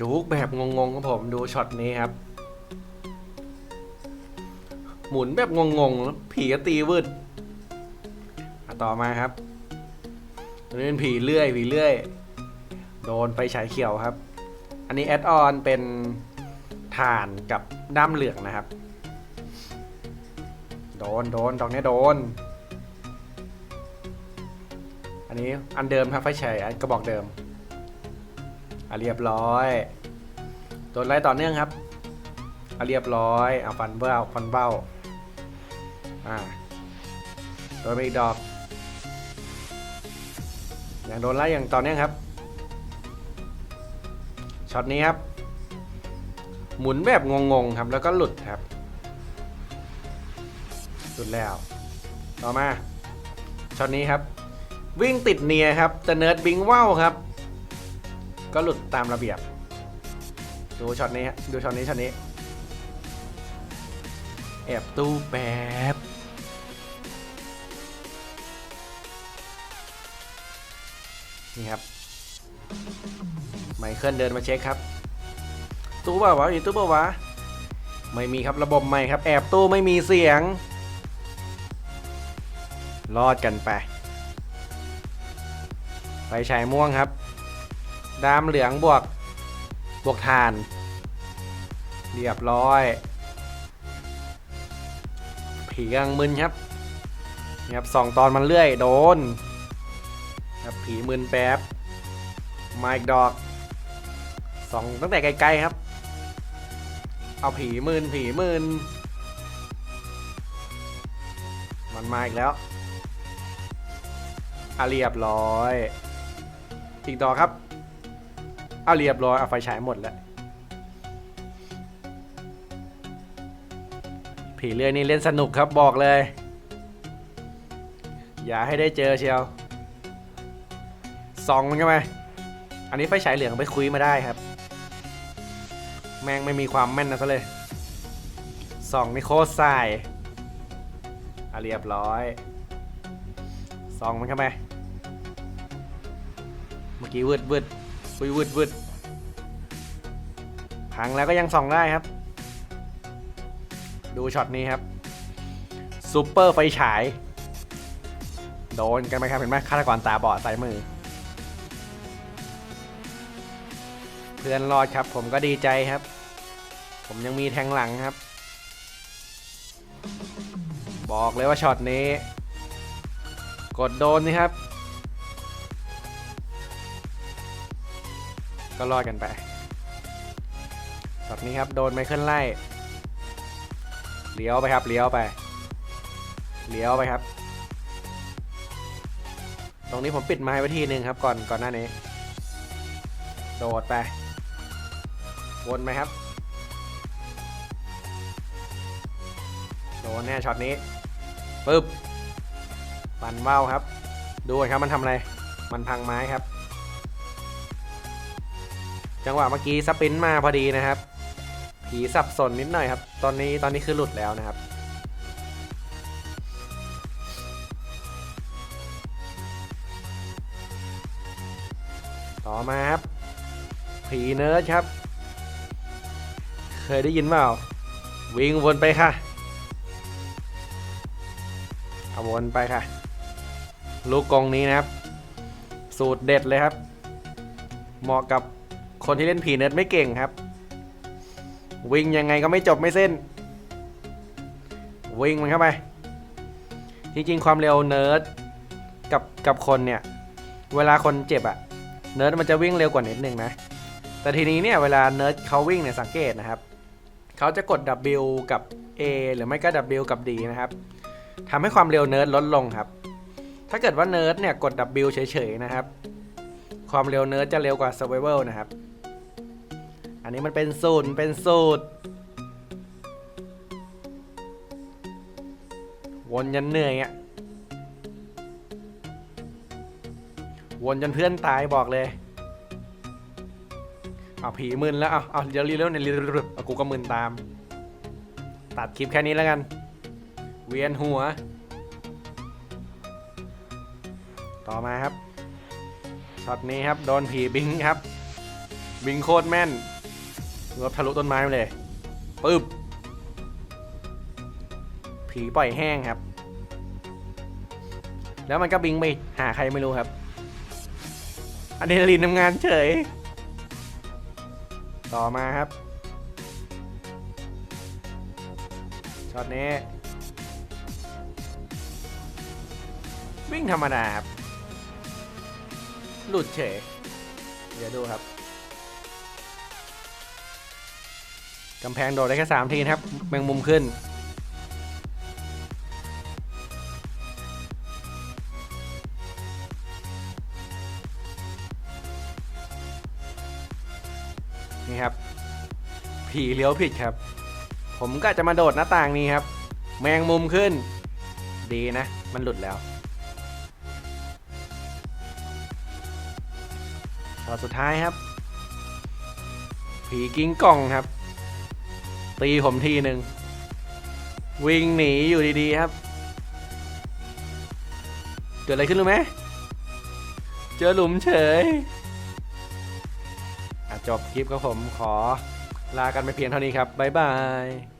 จุกแบบงงๆครับผมดูช็อตนี้ครับ หมุนแบบงงๆแล้วผีก็ตีวืดต่อมาครับอันนี้เป็นผีเลื่อยผีเลื่อย โดนไฟฉายเขียวครับ อันนี้แอดออนเป็นถ่านกับด้ามเหลืองนะครับ โดนโดนดอกนี้โดน อันนี้อันเดิมครับไฟฉายอันกระบอกเดิม อะเรียบร้อยโดนไล่ต่อเนื่องครับอะเรียบร้อยเอาฟันเบ้าฟันเบ้าอ่าโดนไปอีกดอกอย่างโดนไล่อย่างต่อเนื่องครับช็อตนี้ครับ หมุนแบบงงๆครับแล้วก็หลุดครับหลุดแล้ว ต่อมาช็อตนี้ครับ วิ่งติดเนียครับแต่เนิร์ดบิงว่าวครับ ก็หลุดตามระเบียบ ดูช็อตนี้ฮะดูช็อตนี้ช็อตนี้ แอบตู้แป๊บนี่ครับ ไมเคิลเดินมาเช็คครับ ตู้เปล่าวะอยู่ตู้เปล่าวะ ไม่มีครับระบบใหม่ครับ แอบตู้ไม่มีเสียง รอดกันไปไฟฉายม่วงครับ ดามเหลืองบวก บวกทาน เรียบร้อย ผีกำลังมึนครับนี่ครับสองตอนมันเลื่อย โดน ครับผีมึนแป๊บมาอีกดอกสองตั้งแต่ไกลๆครับ เอาผีมึนผีมึนมันมาอีกแล้วอาเรียบร้อย อีกดอกครับ เอาเรียบร้อยเอาไฟฉายหมดแล้วผีเลื่อยนี่เล่นสนุกครับบอกเลย อย่าให้ได้เจอเชียวส่องมันเข้าไปอันนี้ไฟฉายเหลืองไปคุยมาได้ครับ แม่งไม่มีความแม่นนะซะเลยส่องนี่โคตรสายอะเรียบร้อยส่องมันเข้าไปเมื่อกี้วืดวืด วุยวืดวืดพังแล้วก็ยังส่องได้ครับ ดูช็อตนี้ครับซูเปอร์ไฟฉาย โดนกันไหมครับ เห็นไหมฆาตกรตาบอดใส่มือ เพื่อนรอดครับ ผมก็ดีใจครับ ผมยังมีแทงหลังครับ บอกเลยว่าช็อตนี้ กดโดนนี่ครับ ก็รอดกันไปช็อตนี้ครับโดนไมเคิลไล่เลี้ยวไปครับเลี้ยวไปเลี้ยวไปครับ ตรงนี้ผมปิดไม้ไว้ทีหนึ่งครับก่อนก่อนหน้านี้ โดดไป วนไหมครับ โดนแน่ช็อตนี้ปึ๊บปันว่าวครับ ดูครับมันทำอะไร มันพังไม้ครับ จังหวะเมื่อกี้สปินมาพอดีนะครับ ผีสับสนนิดหน่อยครับ ตอนนี้ตอนนี้คือหลุดแล้วนะครับ ต่อมาครับ ผีเนิร์ดครับ เคยได้ยินเปล่า วิ่งวนไปค่ะเอาวนไปค่ะ ลูกกรงนี้นะครับ สูตรเด็ดเลยครับ เหมาะกับ คนที่เล่นผีเนิร์ดไม่เก่งครับ วิ่งยังไงก็ไม่จบไม่เส้น วิ่งมันเข้าไป จริงๆ ความเร็วเนิร์ดกับกับคนเนี่ย เวลาคนเจ็บอะเนิร์ดมันจะวิ่งเร็วกว่านิดนึงนะ แต่ทีนี้เนี่ยเวลาเนิร์ดเขาวิ่งเนี่ยสังเกตนะครับ เขาจะกด W กับ A หรือไม่ก็ W กับ D นะครับทำให้ความเร็วเนิร์ดลดลงครับ ถ้าเกิดว่าเนิร์ดเนี่ยกด W เฉยๆนะครับ ความเร็วเนิร์ดจะเร็วกว่า Survival นะครับ อันนี้มันเป็นสูตรเป็นสูตร วนยันเหนื่อยอะ วนจนเพื่อนตายบอกเลยเอาผีมึนแล้วเอาเอาเดี๋ยวรีเร็วเนี่ยรีเร็วเอากูก็มึนตาม ตัดคลิปแค่นี้แล้วกัน เวียนหัว ต่อมาครับช็อตนี้ครับ โดนผีบิงครับ บิงโคตรแม่น รบทะลุต้นไม้มาเลยปึ๊บผีปล่อยแห้งครับ แล้วมันก็บิงไปหาใครไม่รู้ครับอะดรีนาลีนทำงานเฉย ต่อมาครับช็อตนี้ วิ่งธรรมดาครับ หลุดเฉย เดี๋ยวดูครับ กำแพงโดดได้แค่สามทีนะครับ แมงมุมขึ้น นี่ครับ ผีเลี้ยวผิดครับ ผมก็จะมาโดดหน้าต่างนี้ครับ แมงมุมขึ้น ดีนะ มันหลุดแล้วตอนสุดท้ายครับ ผีกิ้งก่องครับ ตีผมทีหนึ่งวิ่งหนีอยู่ดีๆครับเกิดอะไรขึ้นรู้ไหมเจอหลุมเฉยอะจบคลิปครับผมขอลากันไปเพียงเท่านี้ครับ บ๊ายบาย